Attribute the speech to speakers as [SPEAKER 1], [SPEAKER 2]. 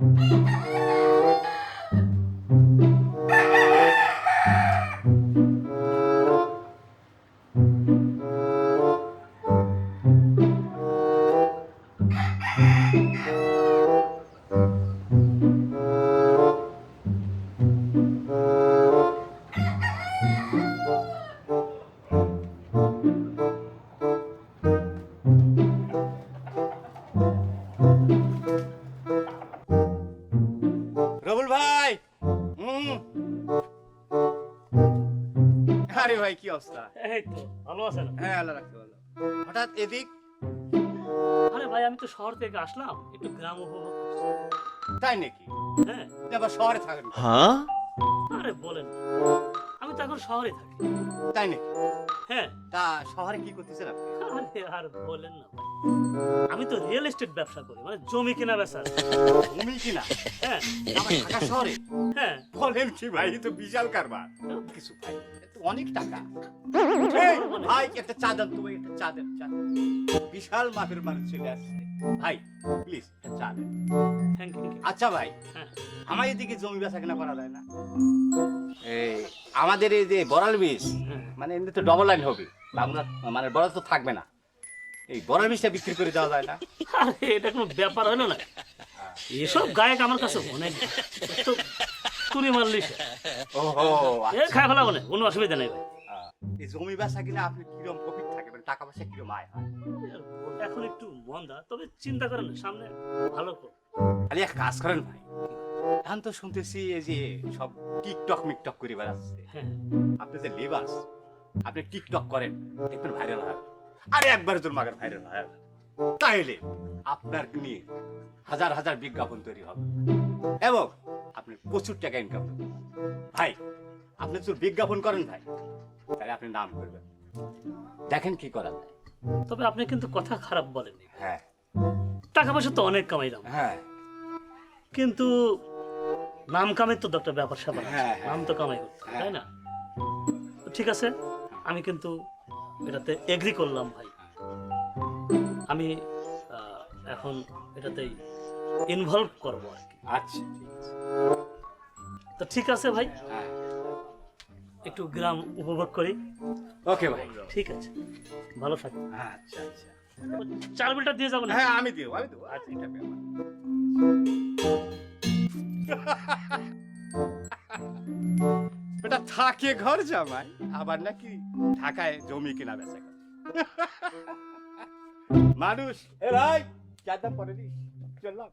[SPEAKER 1] Ha ha ha! আরে ভাই কি অবস্থা?
[SPEAKER 2] এই তো ভালো আছেন
[SPEAKER 1] হ্যাঁ আল্লাহ রাখতে ভালো হঠাৎ এদিক
[SPEAKER 2] আরে ভাই আমি তো শহর থেকে আসলাম একটু গ্রাম উপভোগ
[SPEAKER 1] তাই নাকি?
[SPEAKER 2] হ্যাঁ।
[SPEAKER 1] এবার আবার শহরে থাকেন হ্যাঁ?
[SPEAKER 2] আরে বলেন আমি তো এখন শহরে থাকি।
[SPEAKER 1] তাই নাকি?
[SPEAKER 2] হ্যাঁ।
[SPEAKER 1] তা শহরে কি করতেছেন আপনি?
[SPEAKER 2] আরে আর বলেন না ভাই। আমি তো রিয়েল এস্টেট ব্যবসা করি মানে জমি কেনা বেচা
[SPEAKER 1] ভূমি কিনা?
[SPEAKER 2] হ্যাঁ
[SPEAKER 1] আমার ঢাকা শহরে?
[SPEAKER 2] হ্যাঁ।
[SPEAKER 1] বলেন কি ভাই তো বিশাল কারবার। কিছু ভাই। অনেক টাকা। ভাই একটা চা দেন তুমি একটা চা দেন চা বিশাল মাপের মানুষ চলে আসছে। ভাই প্লিজ একটা চা দেন।
[SPEAKER 2] থ্যাংক ইউ
[SPEAKER 1] আচ্ছা ভাই
[SPEAKER 2] হ্যাঁ।
[SPEAKER 1] আমার এদিকে জমি বেচা কেনা করা যায় না। এই আমাদের এই যে বড়াল বীজ
[SPEAKER 2] হ্যাঁ।
[SPEAKER 1] মানে এমনি তো ডবল লাইন হবে। আপনার মানে বড়াল তো থাকবে না। এই বড়াল বীজটা বিক্রি করে দেওয়া যায় না।
[SPEAKER 2] আরে এটা কোনো ব্যাপার হলো না এসব গায়ক আমার কাছে অনেক তো চুরি মারলি সে।
[SPEAKER 1] ওহো
[SPEAKER 2] এ খায় ফেলা বলে কোনো অসুবিধা নেই ভাই।
[SPEAKER 1] এই জমি বেচা কিনা আপনি কিরম প্রফিট থাকে? মানে টাকা পয়সা কিরম আয় হয়?
[SPEAKER 2] এখন একটু মন্দা তবে চিন্তা করেন সামনে ভালো।
[SPEAKER 1] খালি এক কাজ করেন ভাই এখন তো শুনতেছি এই যে সব টিকটক মিকটক করে বেড়াচ্ছে।
[SPEAKER 2] হ্যাঁ।
[SPEAKER 1] আপনি যে লেবাস আপনি টিকটক করেন দেখবেন ভাইরাল হয়। আরে একবার তোর মাগের ভাইরাল হয় তাইলে আপনার নিয়ে হাজার হাজার বিজ্ঞাপন তৈরি হবে। এবং আপনি প্রচুর টাকা ইনকাম করবেন। ভাই আপনি তো বিজ্ঞাপন করেন ভাই। তাহলে আপনি নাম করবেন। দেখেন কি করা যায়।
[SPEAKER 2] তবে আপনি কিন্তু কথা খারাপ বলেননি।
[SPEAKER 1] হ্যাঁ।
[SPEAKER 2] টাকা পয়সা তো অনেক কামাইলাম
[SPEAKER 1] হ্যাঁ।
[SPEAKER 2] কিন্তু নাম কামের তো একটা ব্যাপার স্যাপার
[SPEAKER 1] হ্যাঁ, হ্যাঁ।
[SPEAKER 2] নাম তো কামাই করতে তাই না? ঠিক আছে আমি কিন্তু এটাতে এগ্রি করলাম ভাই। আমি এখন এটাতেই ইনভলভ করব আর কি।
[SPEAKER 1] আচ্ছা
[SPEAKER 2] তো ঠিক আছে ভাই একটু গ্রাম উপভোগ করি।
[SPEAKER 1] ওকে ভাই।
[SPEAKER 2] ঠিক আছে ভালো থাকি
[SPEAKER 1] আচ্ছা আচ্ছা।
[SPEAKER 2] চার বিলটা দিয়ে যাব না
[SPEAKER 1] হ্যাঁ আমি দেবো আমি দেবো। আচ্ছা এটা থাকে ঘর জামাই, আবার নাকি ঢাকায় জমি কিনা বেচা। মানুষ, এ ভাই, চার দাম পরে দিস চললাম